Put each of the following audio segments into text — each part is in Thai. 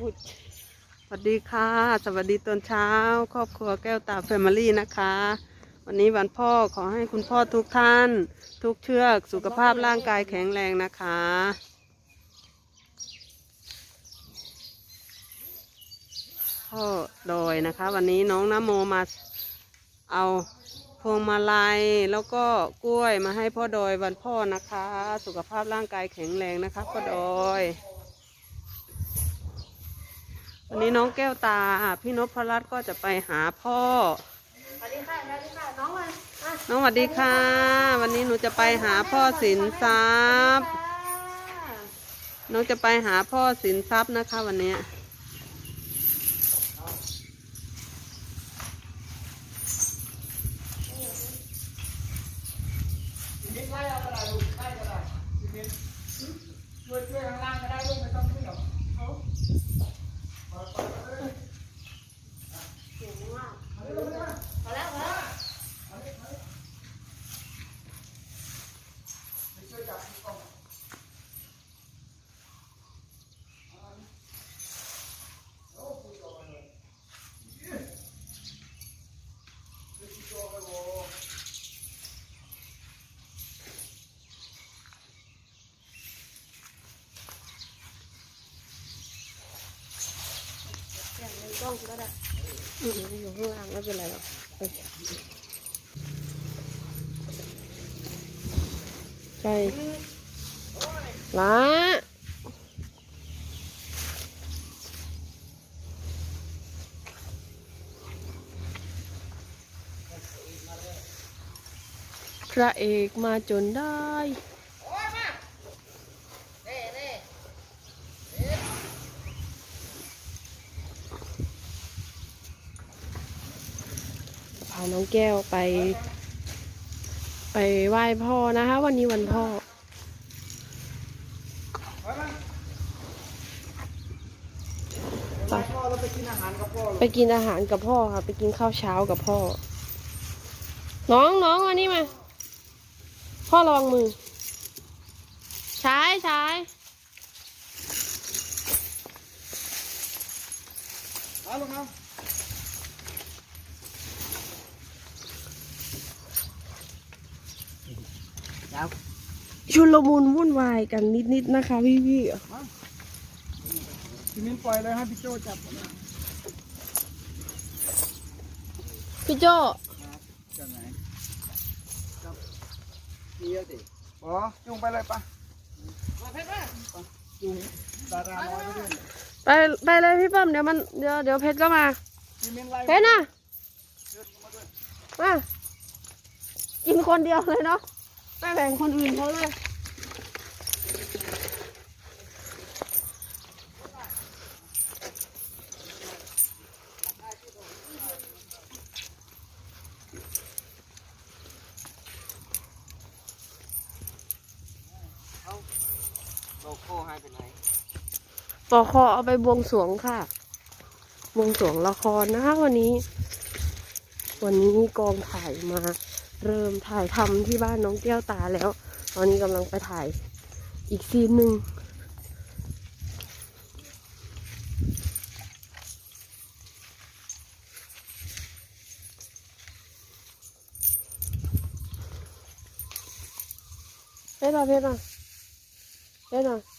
อุ๊ยสวัสดีค่ะ สวัสดีตอนเช้า ครอบครัวแก้วตาแฟมิลี่นะคะ วันนี้วันพ่อขอให้คุณพ่อทุกท่าน ทุกเชือกสุขภาพร่างกายแข็งแรงนะคะ พ่อดอยนะคะ วันนี้น้องน้ำโมมาเอาพวงมาลัยแล้วก็กล้วยมาให้พ่อดอยวันพ่อนะคะ สุขภาพร่างกายแข็งแรงนะคะพ่อดอย วันนี้น้องแก้วตาพี่นพรัตน์ก็จะไปหาพ่อ สวัสดีค่ะสวัสดีค่ะน้องเลยอะน้องสวัสดีค่ะ วันนี้หนูจะไปหาพ่อสินทรัพย์ค่ะน้องจะไปหาพ่อสินทรัพย์นะคะ วันเนี้ยมิดไล่เอากระดาษลูกไล่กระดาษมิดช่วยช่วยข้างล่างก็ได้ลูกไม่ต้องขึ้นหรอกเอาเปิดเปิดเปิด เก่งมาก เอาเลยเอาเลย พอแล้วพอแล้ว เอาเลยเอาเลยไปช่วยจับกล้องโอ้คุยต่อไปเลยคุยต่อไปโว้ เางก็ได้อืมอยู่ข้างล่างไม่เป็นไรหรอกใช่ละพระเอกมาจนได้ พาน้อง แก้วไป ไปไหว้พ่อนะคะ วันนี้วันพ่อไปกินอาหารกับพ่อ ไปกินอาหารกับพ่อค่ะ ไปกินข้าวเช้ากับพ่อ น้องน้องมานี่มา พ่อระวังมือ ใช้ใช้เอาลงเอา ชุลมุนวุ่นวายกันนิดๆนะคะพี่พี่พี่มิ้นปล่อยเลยให้พี่โจจับพี่โจจับไหนจับนี่เยอะดิอ๋อจุงไปเลยปะจุงดาราน้อยไปด้วยไปไปเลยพี่เปิ้มเดี๋ยวมันเดี๋ยวเดี๋ยวเพชรก็มาพี่มิ้นไล่เพชรนะเดินเข้ามาด้วยมากินคนเดียวเลยเนาะ ไม่แบ่งคนอื่นเขาเลยโลโก้ให้เป็นไงปอคอเอาไปบวงสรวงค่ะ บวงสรวงละครนะคะวันนี้ วันนี้กองถ่ายมา เริ่มถ่ายทำที่บ้านน้องแก้วตาแล้ว ตอนนี้กำลังไปถ่ายอีกซีนหนึ่งเพชรมาเพชรมาเพชรมา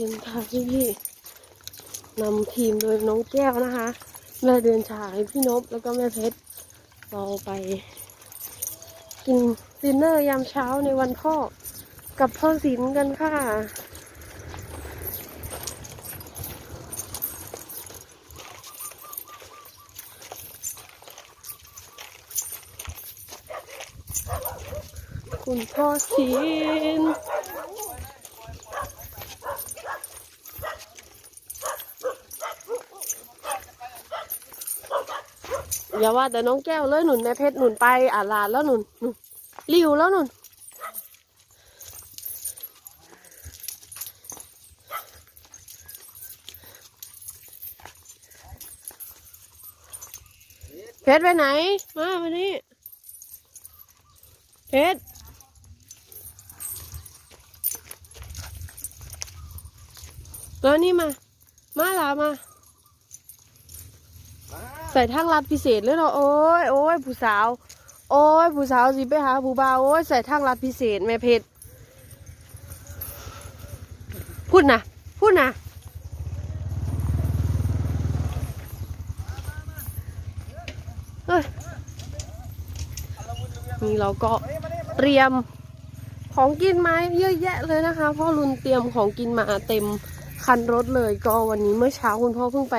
กันค่ะพี่พี่นำทีมโดยน้องแก้วนะคะ แม่เดือนฉายพี่นบแล้วก็แม่เพชรเราไปกินดินเนอร์ยามเช้าในวันพ่อกับพ่อศิลกันค่ะคุณพ่อศิล อย่าว่าแต่น้องแก้วเลยหนุนแม่เพชรหนุนไปอ่าลานแล้วหนุนหนุนริวแล้วหนุนเพชรไปไหน มามานี่เพชรแล้วนี่มา มาลามา ใส่ทางลัดพิเศษเลยเนาะโอ้ยโอ้ยผู้สาว โอ้ยผู้สาวสิไปหาผู้บ่าวโอ้ยใส่ทางลัดพิเศษแม่เพชรพูดนะพูดนะเฮ้ยนี่เราก็เตรียมของกินมาเยอะแยะเลยนะคะพ่อรุนเตรียมของกินมาเต็มคันรถเลยก็วันนี้เมื่อเช้าคุณพ่อเพิ่งไป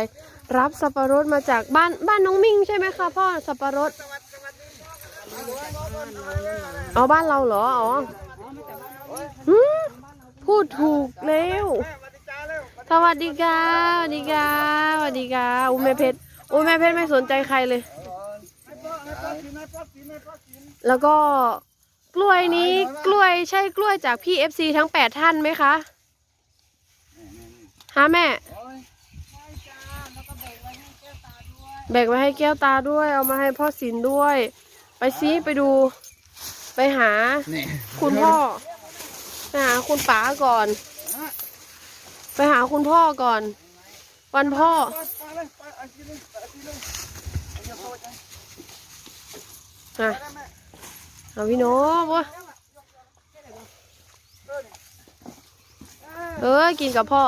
รับสับปะรดมาจากบ้านบ้านน้องมิ่งใช่ไหมคะพ่อสับปะรดเอาบ้านเราเหรออ๋อหืมพูดถูกแล้วสวัสดีค่ะสวัสดีค่ะสวัสดีค่ะอุ้ยแม่เพชรอุ้ยแม่เพชรไม่สนใจใครเลย แล้วก็กล้วยนี้กล้วยใช่กล้วยจากพี่เอฟซีทั้งแปดท่านไหมคะฮะแม่ แบ่งไว้ให้แก้วตาด้วย เอามาให้พ่อศิลด้วย ไปซิไปดู ไปหา นี่คุณพ่อไปหาคุณป๋าก่อน ไปหาคุณพ่อก่อน วันพ่อ อะเอาพี่โน้บวะเออกินกับพ่อ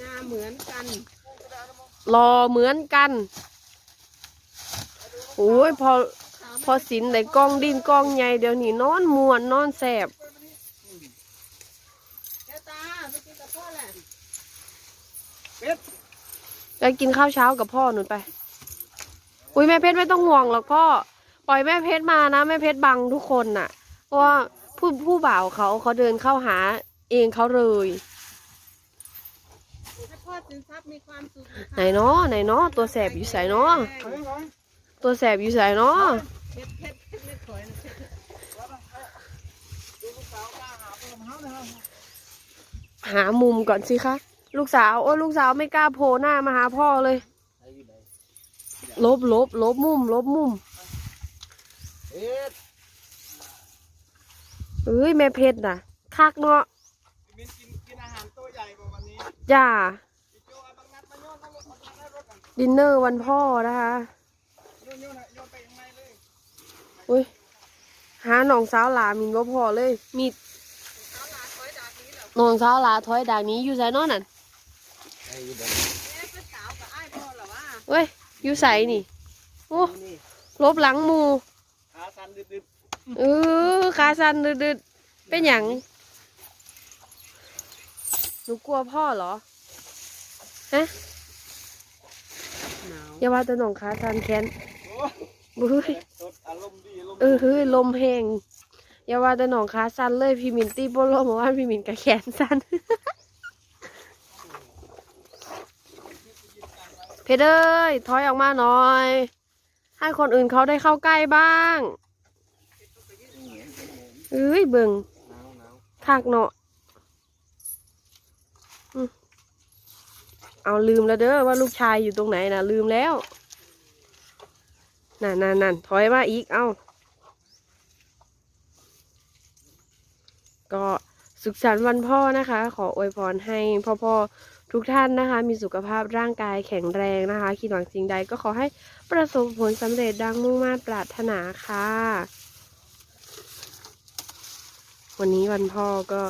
งาเหมือนกันรอเหมือนกันโอ้ยพอพอสินในกล้องดินกล้องใหญ่เดี๋ยวนี้นอนมวนนอนแสบแก้วตาไปกินกับพ่อแหละไปกินข้าวเช้ากับพ่อหนุนไป อุ้ยแม่เพชรไม่ต้องห่วงหรอกพ่อ ปล่อยแม่เพชรมานะแม่เพชรบังทุกคนน่ะ เพราะว่าผู้ผู้บ่าวเขาเขาเดินเข้าหาเองเขาเลย สินทรัพย์มีความสุขไหนเนาะไหนเนาะตัวแสบอยู่ใส่เนาะตัวแสบอยู่ใส่เนาะเพชรเพชรเพชรไม่ถอยนะเพชรหามุมก่อนสิคะลูกสาวโอ้ยลูกสาวไม่กล้าโผล่หน้ามาหาพ่อเลย ลบลบลบมุม ลบมุมเอ็ดเอ้ยแม่เพชรน่ะคักเนาะ มินกินกินอาหารตัวใหญ่กว่าวันนี้ จ้า ดินเนอร์วันพ่อนะคะโยนโยนโยนไปยังไงเลยอุ้ยหาหนองสาวหลามินบ่พอเลย มีหนองสาวหลาถอยด่างนี้อยู่ไสเนอนนั่นแม่เป็นสาวกับไอ้ายพ่อเหรอวะเว้ยอยู่ไสนี่โอ้นี่ลบหลังหมูขาสั่นดึดเออขาสันดึดๆเป็นหยังหนูกลัวพ่อเหรอฮะหนาว อย่าว่าแต่หนองขาสันแค้นๆโอ้บุ้ยสดอารมณ์ดีอารมณ์เออเฮ้ยลมแหงอย่าว่าแต่หนองขาสันเลยพี่มินตีโปโลมาว่าพี่มินกับแขนสันเพชรเอ้ยถอยออกมาหน่อย ให้คนอื่นเขาได้เข้าใกล้บ้างเอ้ยเบิ่งหนาวหนาวคักเนาะอืม เอาลืมแล้วเด้อว่าลูกชายอยู่ตรงไหนนะลืมแล้วนั่นนั่นนั่นถอยมาอีกเอาก็สุขสันต์วันพ่อนะคะ ขออวยพรให้พ่อพ่อทุกท่านนะคะ มีสุขภาพร่างกายแข็งแรงนะคะ คิดหวังสิ่งใดก็ขอให้ประสบผลสำเร็จดังมุ่งมา่ปรารถนาค่ะ วันนี้วันพ่อก็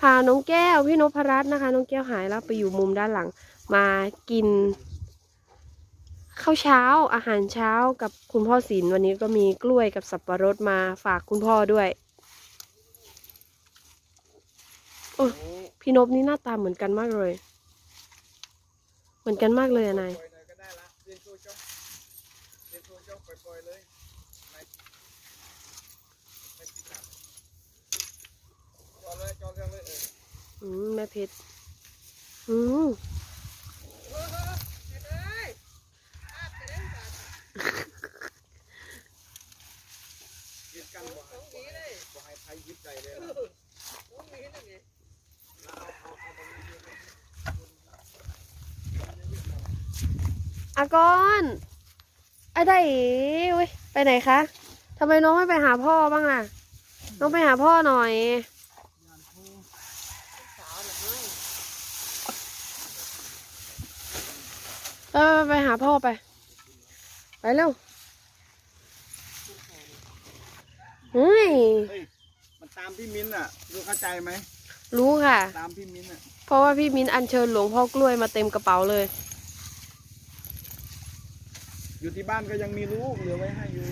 พาน้องแก้วพี่นพรัตน์นะคะ น้องแก้วหายแล้วไปอยู่มุมด้านหลัง มากิน ข้าวเช้าอาหารเช้ากับคุณพ่อศิลป์วันนี้ก็มีกล้วยกับสับปะรดมาฝากคุณพ่อด้วยโอ้พี่นพนี่หน้าตาเหมือนกันมากเลย เหมือนกันมากเลยอะนายปล่อยหน่อยก็ได้ละเรียนโซจ้องเรียนโซจ้องปล่อยๆเลยไม่ไม่ติดขัดจอดเลยจอดเรื่องเลยเอออืมแม่เพชรอืม อากอนไอ้ได้เว้ยไปไหนคะทำไมน้องไม่ไปหาพ่อบ้างล่ะ น้องไปหาพ่อหน่อย ไปไปไปหาพ่อไป ไปเร็วเฮ้ย เฮ้ยมันตามพี่มิ้นท์อะรู้เข้าใจไหมรู้ค่ะ ตามพี่มิ้นท์อะเพราะว่าพี่มิ้นอัญเชิญหลวงพ่อกล้วยมาเต็มกระเป๋าเลย อยู่ที่บ้านก็ยังมีลูกเหลือไว้ให้อยู่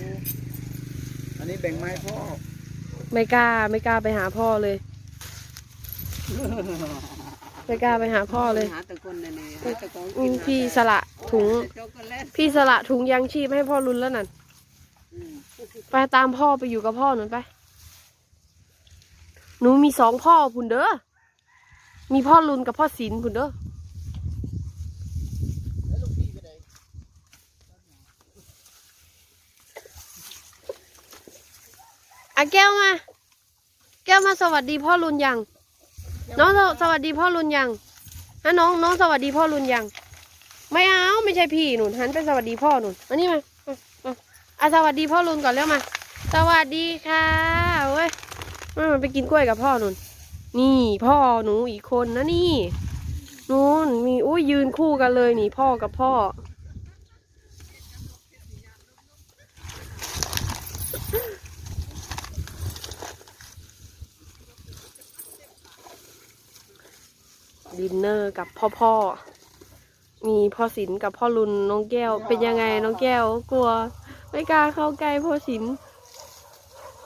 อันนี้แบ่งไมาให้พ่อ ไม่กล้าไม่กล้าไปหาพ่อเลย ไม่กล้าไปหาพ่อเลยหาตะกอนนั่นเองหาตะกอนอืกิมนพี่สละถุง ช็อกโกแลตพี่สละถุงยางชีพให้พ่อรุนแล้วนั่น อืมไปตามพ่อไปอยู่กับพ่อหนุนไป หนูมีสองพ่อพุ่นเด้อ มีพ่อรุนกับพ่อศิลป์พุ่นเด้ออะแก้วมา แก้วมาสวัสดีพ่อรุนยัง น้องสวสวัสดีพ่อรุนยังฮะน้องน้องสวัสดีพ่อรุนยัง ไม่เอาไม่ใช่พี่หนุนหันไปสวัสดีพ่อหนุนมานี่มาอะสวัสดีพ่อรุนก่อนเร็วมา สวัสดีค่ะเว้ยอืไปกินกล้วยกับพ่อหนุนนี่พ่อหนูอีกคนนะนี่นู่นมีอุ้ยยืนคู่กันเลยนี่พ่อกับพ่อ ดินเนอร์กับพ่อพ่อ มีพ่อศิลป์กับพ่อรุนน้องแก้ว เป็นยังไงน้องแก้ว กลัว ไม่กล้าเข้าใกล้พ่อศิลป์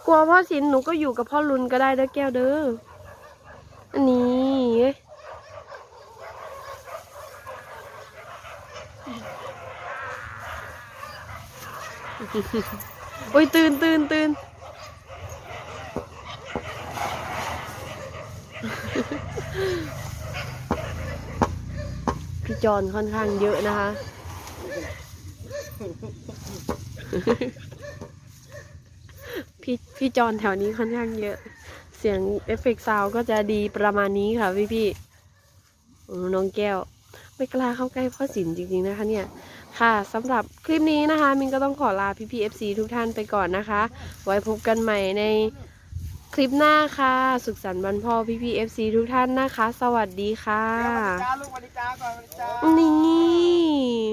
กลัวพ่อศิลป์หนูก็อยู่กับพ่อรุนก็ได้เด้อแก้วเด้ออันนี้โอ้ยตื่นตื่นตื่น จอนค่อนข้างเยอะนะคะ พี่พี่จอนแถวนี้ค่อนข้างเยอะ เสียงเอฟเฟกต์ซาวก็จะดีประมาณนี้ค่ะพี่พี่น้องแก้ว ไม่กล้าเข้าใกล้พ่อสินจริงๆนะคะเนี่ยค่ะสำหรับคลิปนี้นะคะ มินก็ต้องขอลาพี่พี่เอฟซีทุกท่านไปก่อนนะคะ ไว้พบกันใหม่ใน คลิปหน้าค่ะ สุขสันต์วันพ่อพี่พี่เอฟซีทุกท่านนะคะ สวัสดีค่ะ จ้าลูกสวัสดีจ้าก่อนสวัสดีจ้า นี่